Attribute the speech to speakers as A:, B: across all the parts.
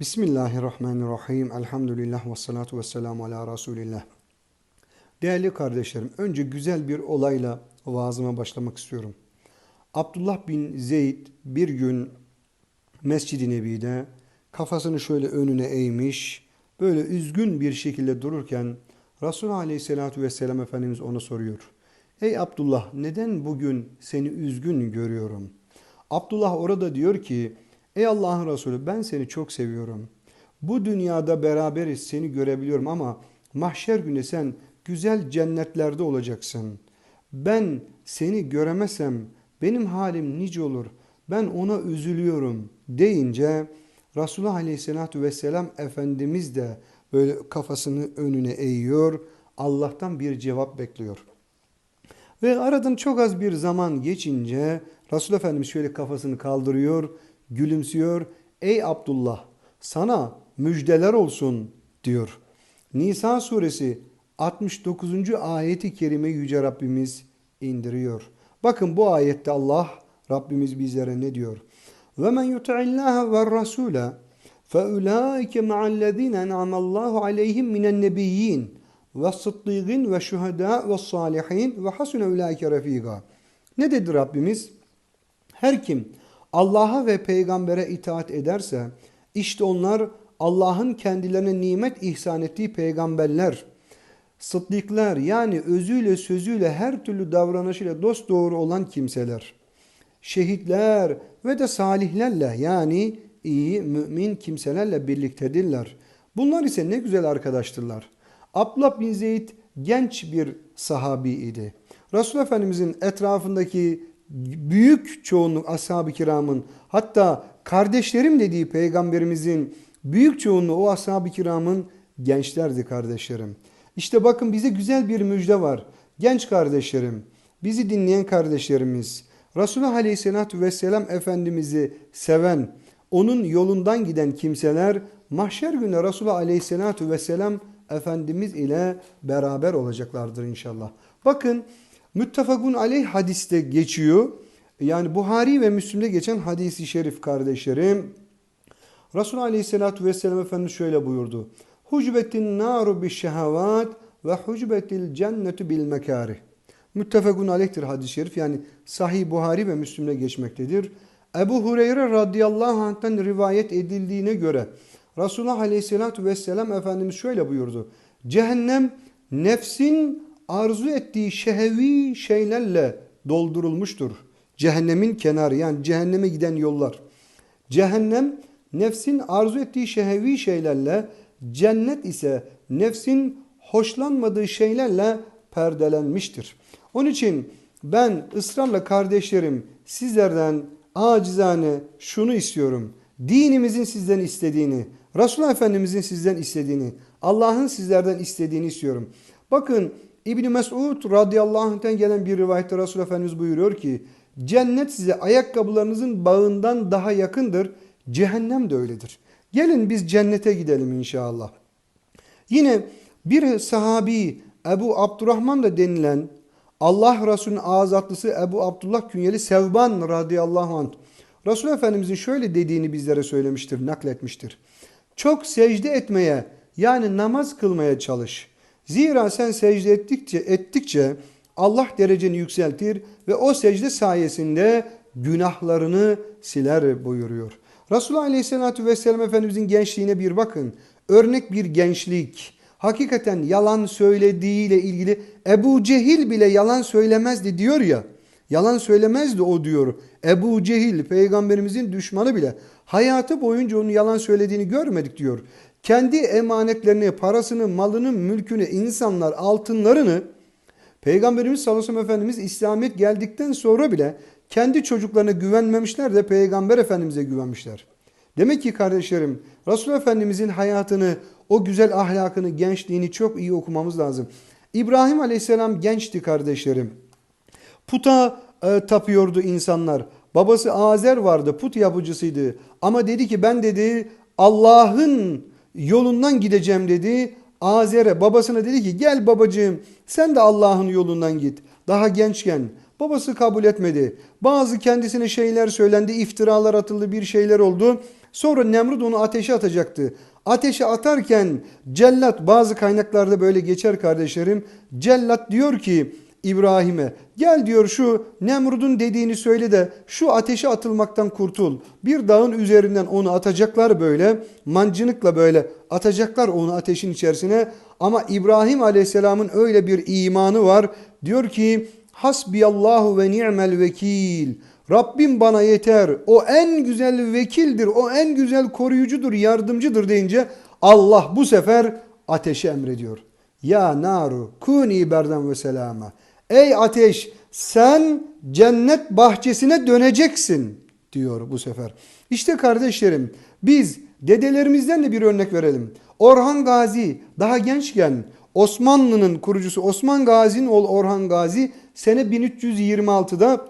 A: Bismillahirrahmanirrahim. Elhamdülillah ve salatu ve selamu ala Resulillah. Değerli kardeşlerim, önce güzel bir olayla vaazıma başlamak istiyorum. Abdullah bin Zeyd bir gün Mescid-i Nebi'de kafasını şöyle önüne eğmiş, böyle üzgün bir şekilde dururken Resulullah Aleyhisselatü Vesselam Efendimiz ona soruyor. Ey Abdullah neden bugün seni üzgün görüyorum? Abdullah orada diyor ki Ey Allah'ın Resulü ben seni çok seviyorum. Bu dünyada beraberiz seni görebiliyorum ama mahşer günü sen güzel cennetlerde olacaksın. Ben seni göremesem benim halim nice olur. Ben ona üzülüyorum deyince Resulullah Aleyhisselatü Vesselam Efendimiz de böyle kafasını önüne eğiyor. Allah'tan bir cevap bekliyor. Ve aradan çok az bir zaman geçince Resul Efendimiz şöyle kafasını kaldırıyor, gülümsüyor. Ey Abdullah sana müjdeler olsun diyor. Nisa suresi 69. ayeti kerime Yüce Rabbimiz indiriyor. Bakın bu ayette Allah Rabbimiz bizlere ne diyor? Ve men yuti'illaha ve rasule fe ulaike ma'allezine en'amallahu aleyhim minen nebiyyin ve sıddıgin ve şuhada ve salihin ve hasune ulaike refika. Ne dedi Rabbimiz? Her kim Allah'a ve peygambere itaat ederse işte onlar Allah'ın kendilerine nimet ihsan ettiği peygamberler, sıddıklar yani özüyle sözüyle her türlü davranışıyla dost doğru olan kimseler, şehitler ve de salihlerle yani iyi mümin kimselerle birliktedirler. Bunlar ise ne güzel arkadaştırlar. Abdullah bin Zeyd genç bir sahabi idi. Resul Efendimizin etrafındaki büyük çoğunluk ashab-ı kiramın hatta kardeşlerim dediği peygamberimizin büyük çoğunluğu o ashab-ı kiramın gençlerdi kardeşlerim. İşte bakın bize güzel bir müjde var. Genç kardeşlerim, bizi dinleyen kardeşlerimiz, Resulullah Aleyhisselatü Vesselam Efendimiz'i seven, onun yolundan giden kimseler mahşer günü Resulullah Aleyhisselatü Vesselam Efendimiz ile beraber olacaklardır inşallah. Bakın müttefakun aleyh hadiste geçiyor. Yani Buhari ve Müslim'de geçen hadisi şerif kardeşlerim. Resulullah Aleyhisselatü Vesselam Efendimiz şöyle buyurdu. Hucbetin naru bi şehavat ve hucbetil cennetu bil mekarih. Müttefakun aleyhtir hadis-i şerif. Yani Sahih Buhari ve Müslim'de geçmektedir. Ebu Hureyre radıyallahu anh'tan rivayet edildiğine göre Resulullah aleyhissalatü vesselam Efendimiz şöyle buyurdu. Cehennem nefsin arzu ettiği şehevi şeylerle doldurulmuştur. Cehennemin kenarı yani cehenneme giden yollar. Cehennem nefsin arzu ettiği şehevi şeylerle, cennet ise nefsin hoşlanmadığı şeylerle perdelenmiştir. Onun için ben ısrarla kardeşlerim sizlerden acizane şunu istiyorum. Dinimizin sizden istediğini, Resulullah Efendimizin sizden istediğini, Allah'ın sizlerden istediğini istiyorum. Bakın İbni Mesud radıyallahu anh'ten gelen bir rivayette Resulullah Efendimiz buyuruyor ki cennet size ayakkabılarınızın bağından daha yakındır. Cehennem de öyledir. Gelin biz cennete gidelim inşallah. Yine bir sahabi Ebu Abdurrahman da denilen Allah Resulü'nün azatlısı Ebu Abdullah Künyeli Sevban radıyallahu anh. Resulullah Efendimizin şöyle dediğini bizlere söylemiştir, nakletmiştir. Çok secde etmeye yani namaz kılmaya çalış. Zira sen secde ettikçe, ettikçe Allah dereceni yükseltir ve o secde sayesinde günahlarını siler buyuruyor. Resulullah Aleyhisselatü Vesselam Efendimizin gençliğine bir bakın. Örnek bir gençlik. Hakikaten yalan söylediğiyle ilgili Ebu Cehil bile yalan söylemezdi diyor ya. Yalan söylemezdi o diyor. Ebu Cehil peygamberimizin düşmanı bile hayatı boyunca onun yalan söylediğini görmedik diyor. Kendi emanetlerini, parasını, malını, mülkünü, insanlar, altınlarını Peygamberimiz sallallahu aleyhi ve sellem Efendimiz İslamiyet geldikten sonra bile kendi çocuklarına güvenmemişler de Peygamber Efendimiz'e güvenmişler. Demek ki kardeşlerim Resulullah Efendimizin hayatını, o güzel ahlakını, gençliğini çok iyi okumamız lazım. İbrahim Aleyhisselam gençti kardeşlerim. Puta e, tapıyordu insanlar. Babası Azer vardı, put yapıcısıydı. Ama dedi ki ben dedi Allah'ın yolundan gideceğim dedi. Azer'e babasına dedi ki gel babacığım sen de Allah'ın yolundan git. Daha gençken babası kabul etmedi. Bazı kendisine şeyler söylendi, iftiralar atıldı, bir şeyler oldu. Sonra Nemrut onu ateşe atacaktı. Ateşe atarken cellat bazı kaynaklarda böyle geçer kardeşlerim. Cellat diyor ki İbrahim'e gel diyor şu Nemrud'un dediğini söyle de şu ateşe atılmaktan kurtul. Bir dağın üzerinden onu atacaklar böyle mancınıkla böyle atacaklar onu ateşin içerisine. Ama İbrahim Aleyhisselam'ın öyle bir imanı var. Diyor ki hasbiyallahu ve ni'mel vekil. Rabbim bana yeter. O en güzel vekildir. O en güzel koruyucudur, yardımcıdır deyince Allah bu sefer ateşe emrediyor. Ya naru kuni berden ve selama. Ey ateş sen cennet bahçesine döneceksin diyor bu sefer. İşte kardeşlerim biz dedelerimizden de bir örnek verelim. Orhan Gazi daha gençken Osmanlı'nın kurucusu Osman Gazi'nin oğlu Orhan Gazi sene 1326'da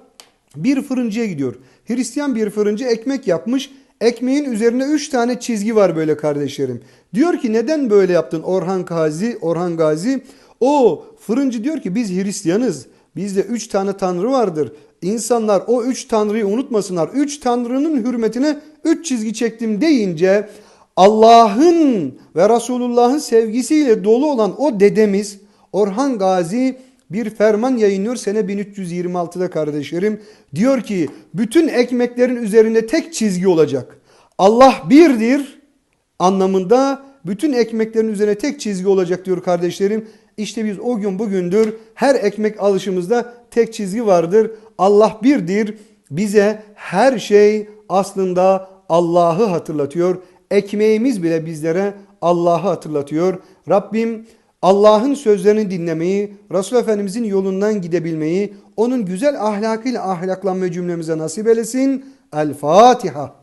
A: bir fırıncıya gidiyor. Hristiyan bir fırıncı ekmek yapmış. Ekmeğin üzerine 3 tane çizgi var böyle kardeşlerim. Diyor ki neden böyle yaptın Orhan Gazi? Orhan Gazi o fırıncı diyor ki biz Hristiyanız. Bizde 3 tane tanrı vardır. İnsanlar o 3 tanrıyı unutmasınlar. 3 tanrının hürmetine 3 çizgi çektim deyince Allah'ın ve Resulullah'ın sevgisiyle dolu olan o dedemiz Orhan Gazi bir ferman yayınlıyor sene 1326'da kardeşlerim. Diyor ki bütün ekmeklerin üzerinde tek çizgi olacak. Allah birdir anlamında bütün ekmeklerin üzerine tek çizgi olacak diyor kardeşlerim. İşte biz o gün bugündür her ekmek alışımızda tek çizgi vardır. Allah birdir. Bize her şey aslında Allah'ı hatırlatıyor. Ekmeğimiz bile bizlere Allah'ı hatırlatıyor. Rabbim Allah'ın sözlerini dinlemeyi, Resul Efendimizin yolundan gidebilmeyi, onun güzel ahlakıyla ahlaklanma cümlemize nasip eylesin. El Fatiha.